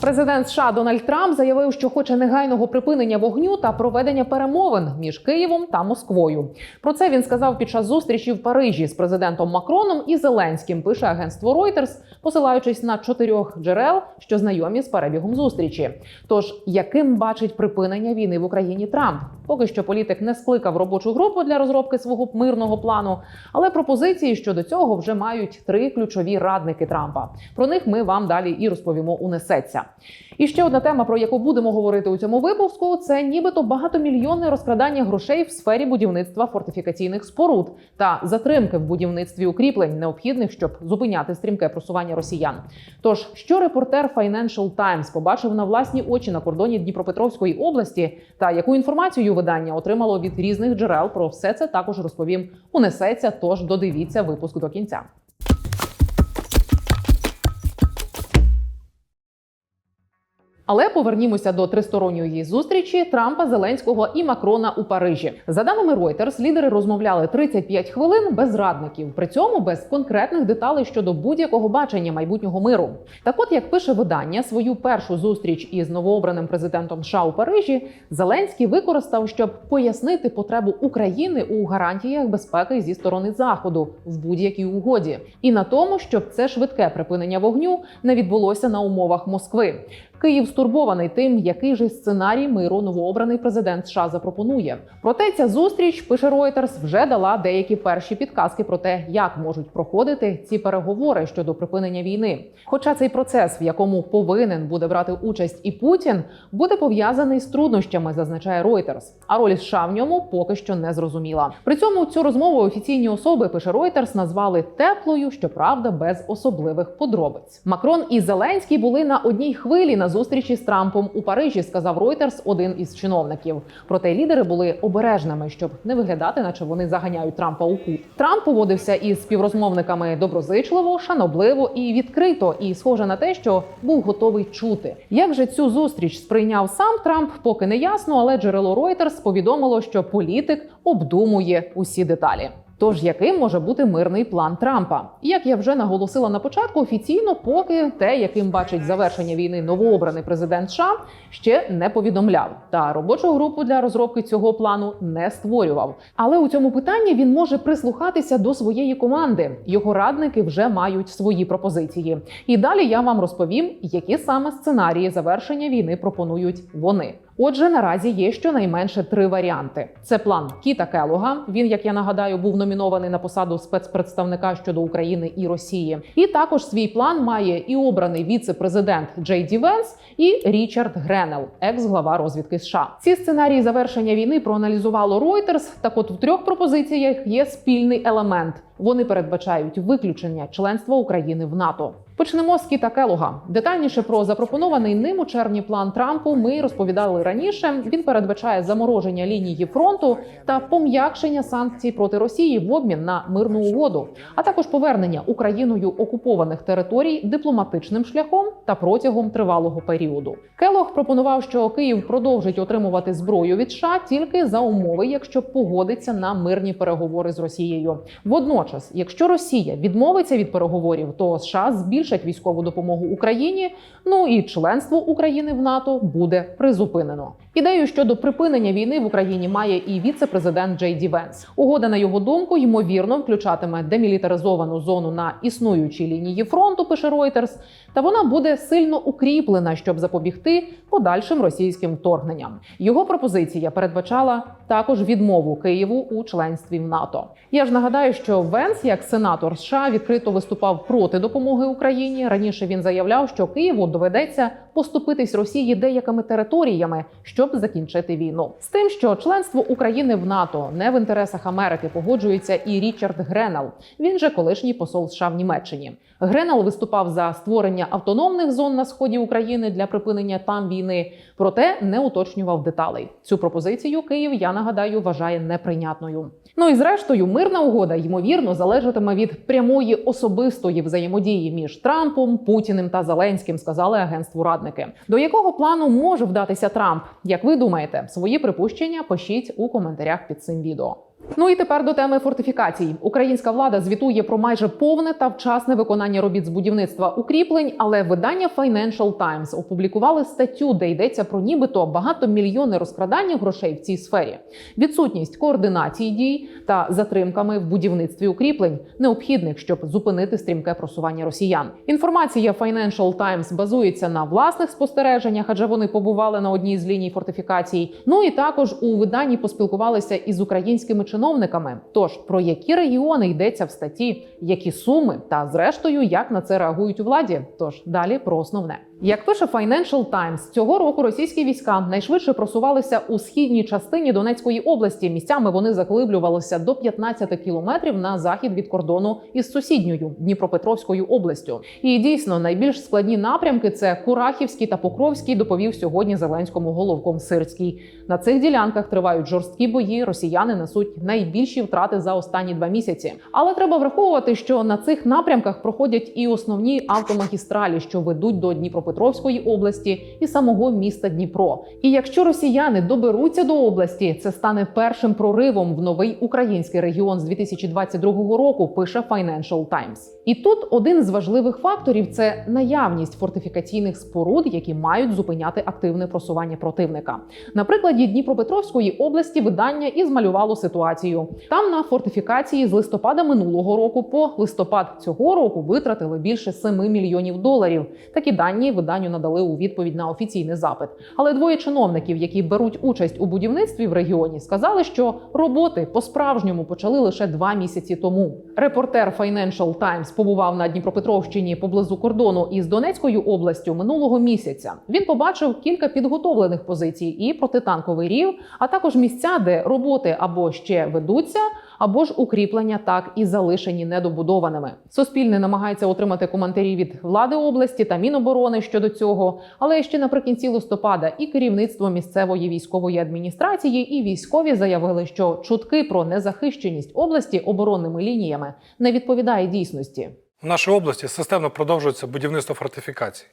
Президент США Дональд Трамп заявив, що хоче негайного припинення вогню та проведення перемовин між Києвом та Москвою. Про це він сказав під час зустрічі в Парижі з президентом Макроном і Зеленським. Пише агентство Reuters, посилаючись на чотирьох джерел, що знайомі з перебігом зустрічі. Тож, яким бачить припинення війни в Україні Трамп? Поки що політик не скликав робочу групу для розробки свого мирного плану, але пропозиції щодо цього вже мають три ключові радники Трампа. Про них ми вам далі і розповімо. Унесеться. І ще одна тема, про яку будемо говорити у цьому випуску, це нібито багатомільйонне розкрадання грошей в сфері будівництва фортифікаційних споруд та затримки в будівництві укріплень, необхідних, щоб зупиняти стрімке просування росіян. Тож, що репортер Financial Times побачив на власні очі на кордоні Дніпропетровської області, та яку інформацію видання отримало від різних джерел, про все це також розповім. Унесеться. Тож додивіться випуск до кінця. Але повернімося до тристоронньої зустрічі Трампа, Зеленського і Макрона у Парижі. За даними Reuters, лідери розмовляли 35 хвилин без радників, при цьому без конкретних деталей щодо будь-якого бачення майбутнього миру. Так, от як пише видання, свою першу зустріч із новообраним президентом США у Парижі Зеленський використав, щоб пояснити потребу України у гарантіях безпеки зі сторони заходу в будь-якій угоді, і на тому, щоб це швидке припинення вогню не відбулося на умовах Москви. Київ стурбований тим, який же сценарій миру новообраний президент США запропонує. Проте ця зустріч пише Reuters, вже дала деякі перші підказки про те, як можуть проходити ці переговори щодо припинення війни. Хоча цей процес, в якому повинен буде брати участь і Путін, буде пов'язаний з труднощами, зазначає Reuters. А роль США в ньому поки що не зрозуміла. При цьому цю розмову офіційні особи пише Reuters назвали теплою, щоправда, без особливих подробиць. Макрон і Зеленський були на одній хвилі на зустрічі з Трампом у Парижі, сказав Reuters один із чиновників. Проте лідери були обережними, щоб не виглядати, наче вони заганяють Трампа у кут. Трамп поводився із співрозмовниками доброзичливо, шанобливо і відкрито, і схоже на те, що був готовий чути. Як же цю зустріч сприйняв сам Трамп, поки не ясно, але джерело Reuters повідомило, що політик обдумує усі деталі. Тож яким може бути мирний план Трампа? Як я вже наголосила на початку, офіційно поки те, яким бачить завершення війни новообраний президент США, ще не повідомляв. Та робочу групу для розробки цього плану не створював. Але у цьому питанні він може прислухатися до своєї команди. Його радники вже мають свої пропозиції. І далі я вам розповім, які саме сценарії завершення війни пропонують вони. Отже, наразі є щонайменше три варіанти: це план Кіта Келога. Він, як я нагадаю, був номінований на посаду спецпредставника щодо України і Росії. І також свій план має і обраний віце-президент Джей Ді Венс і Річард Гренел, екс-глава розвідки США. Ці сценарії завершення війни проаналізувало Reuters. Так, от в трьох пропозиціях є спільний елемент. Вони передбачають виключення членства України в НАТО. Почнемо з Кіта Келога. Детальніше про запропонований ним у червні план Трампу ми розповідали раніше. Він передбачає замороження лінії фронту та пом'якшення санкцій проти Росії в обмін на мирну угоду, а також повернення Україною окупованих територій дипломатичним шляхом та протягом тривалого періоду. Келог пропонував, що Київ продовжить отримувати зброю від США тільки за умови, якщо погодиться на мирні переговори з Росією. Водночас, якщо Росія відмовиться від переговорів, то США збільшать військову допомогу Україні. Ну і членство України в НАТО буде призупинено. Ідею щодо припинення війни в Україні має і віце-президент Джей Ді Венс. Угода, на його думку, ймовірно включатиме демілітаризовану зону на існуючій лінії фронту. Пише Reuters, та вона буде сильно укріплена, щоб запобігти подальшим російським вторгненням. Його пропозиція передбачала також відмову Києву у членстві в НАТО. Я ж нагадаю, що Венс, як сенатор США, відкрито виступав проти допомоги Україні. Раніше він заявляв, що Києву доведеться поступитись Росії деякими територіями, щоб закінчити війну. З тим, що членство України в НАТО не в інтересах Америки погоджується і Річард Гренел. Він же колишній посол США в Німеччині. Гренел виступав за створення автономних зон на сході України для припинення там війни, проте не уточнював деталей. Цю пропозицію Київ, я нагадаю, вважає неприйнятною. Ну і зрештою, мирна угода ймовірно залежатиме від прямої особистої взаємодії між Трампом, Путіним та Зеленським, сказали агентству радники. До якого плану може вдатися Трамп? Як ви думаєте, свої припущення пишіть у коментарях під цим відео. Ну і тепер до теми фортифікацій. Українська влада звітує про майже повне та вчасне виконання робіт з будівництва укріплень, але видання Financial Times опублікували статтю, де йдеться про нібито багатомільйонне розкрадання грошей в цій сфері, відсутність координації дій та затримками в будівництві укріплень, необхідних, щоб зупинити стрімке просування росіян. Інформація Financial Times базується на власних спостереженнях, адже вони побували на одній з ліній фортифікацій. Ну і також у виданні поспілкувалися із українськими чиновниками. Тож про які регіони йдеться в статті, які суми та зрештою як на це реагують у владі. Тож далі про основне. Як пише Financial Times, цього року російські війська найшвидше просувалися у східній частині Донецької області. Місцями вони заглиблювалися до 15 кілометрів на захід від кордону із сусідньою Дніпропетровською областю. І дійсно найбільш складні напрямки це Курахівський та Покровський. Доповів сьогодні Зеленському головком Сирський. На цих ділянках тривають жорсткі бої. Росіяни несуть найбільші втрати за останні два місяці. Але треба враховувати, що на цих напрямках проходять і основні автомагістралі, що ведуть до Дніпропетровської області і самого міста Дніпро. І якщо росіяни доберуться до області, це стане першим проривом в новий український регіон з 2022 року. Пише Financial Times. І тут один з важливих факторів це наявність фортифікаційних споруд, які мають зупиняти активне просування противника. На прикладі Дніпропетровської області видання і змалювало ситуацію. Там на фортифікації з листопада минулого року по листопад цього року витратили більше 7 мільйонів доларів. Такі дані виданню надали у відповідь на офіційний запит. Але двоє чиновників, які беруть участь у будівництві в регіоні, сказали, що роботи по-справжньому почали лише два місяці тому. Репортер Financial Times побував на Дніпропетровщині поблизу кордону із Донецькою областю минулого місяця. Він побачив кілька підготовлених позицій і протитанковий рів, а також місця, де роботи або ще ведуться, або ж укріплення так і залишені недобудованими. Суспільне намагається отримати коментарі від влади області та Міноборони щодо цього. Але ще наприкінці листопада і керівництво місцевої військової адміністрації, і військові заявили, що чутки про незахищеність області оборонними лініями не відповідає дійсності. В нашій області системно продовжується будівництво фортифікацій.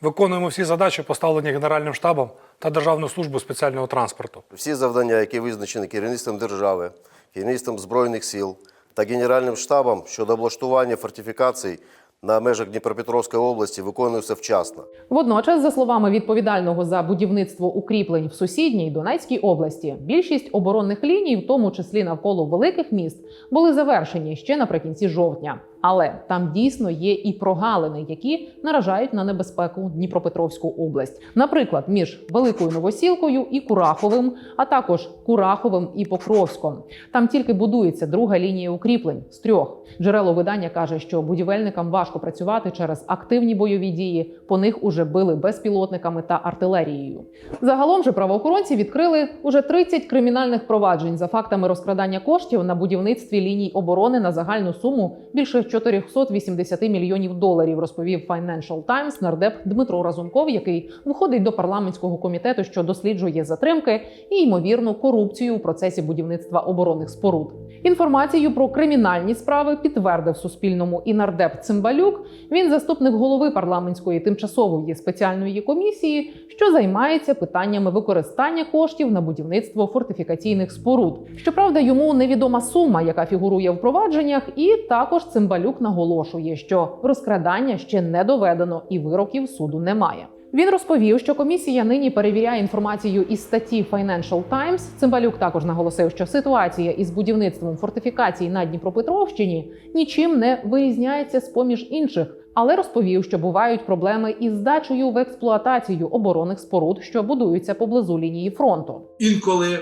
Виконуємо всі задачі, поставлені Генеральним штабом та Державною службою спеціального транспорту. Всі завдання, які визначені керівництвом держави, керівництвом Збройних сил та Генеральним штабом щодо облаштування фортифікацій на межах Дніпропетровської області, виконуються вчасно. Водночас, за словами відповідального за будівництво укріплень в сусідній Донецькій області, більшість оборонних ліній, в тому числі навколо великих міст, були завершені ще наприкінці жовтня. Але там дійсно є і прогалини, які наражають на небезпеку Дніпропетровську область, наприклад, між Великою Новосілкою і Кураховим, а також Кураховим і Покровськом. Там тільки будується друга лінія укріплень з трьох. Джерело видання каже, що будівельникам важко працювати через активні бойові дії. По них уже били безпілотниками та артилерією. Загалом же правоохоронці відкрили уже 30 кримінальних проваджень за фактами розкрадання коштів на будівництві ліній оборони на загальну суму більше 480 мільйонів доларів, розповів Financial Times нардеп Дмитро Разумков, який входить до парламентського комітету, що досліджує затримки і ймовірну корупцію у процесі будівництва оборонних споруд. Інформацію про кримінальні справи підтвердив Суспільному і нардеп Цимбалюк. Він заступник голови парламентської тимчасової спеціальної комісії, що займається питаннями використання коштів на будівництво фортифікаційних споруд. Щоправда, йому невідома сума, яка фігурує в провадженнях, і також Цимбалюк наголошує, що розкрадання ще не доведено і вироків суду немає. Він розповів, що комісія нині перевіряє інформацію із статті Financial Times. Цимбалюк також наголосив, що ситуація із будівництвом фортифікацій на Дніпропетровщині нічим не вирізняється з поміж інших, але розповів, що бувають проблеми із здачею в експлуатацію оборонних споруд, що будуються поблизу лінії фронту. інколи е,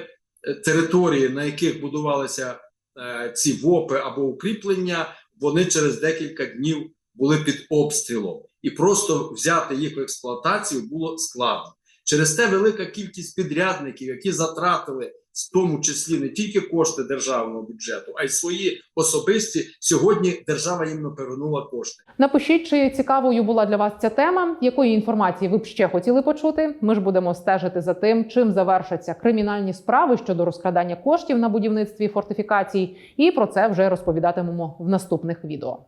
території, на яких будувалися е, ці ВОПи або укріплення, вони через декілька днів були під обстрілом, і просто взяти їх в експлуатацію було складно. Через те велика кількість підрядників, які затратили в тому числі не тільки кошти державного бюджету, а й свої особисті. Сьогодні держава їм не повернула кошти. Напишіть, чи цікавою була для вас ця тема, якої інформації ви б ще хотіли почути. Ми ж будемо стежити за тим, чим завершаться кримінальні справи щодо розкрадання коштів на будівництві фортифікацій, і про це вже розповідатимемо в наступних відео.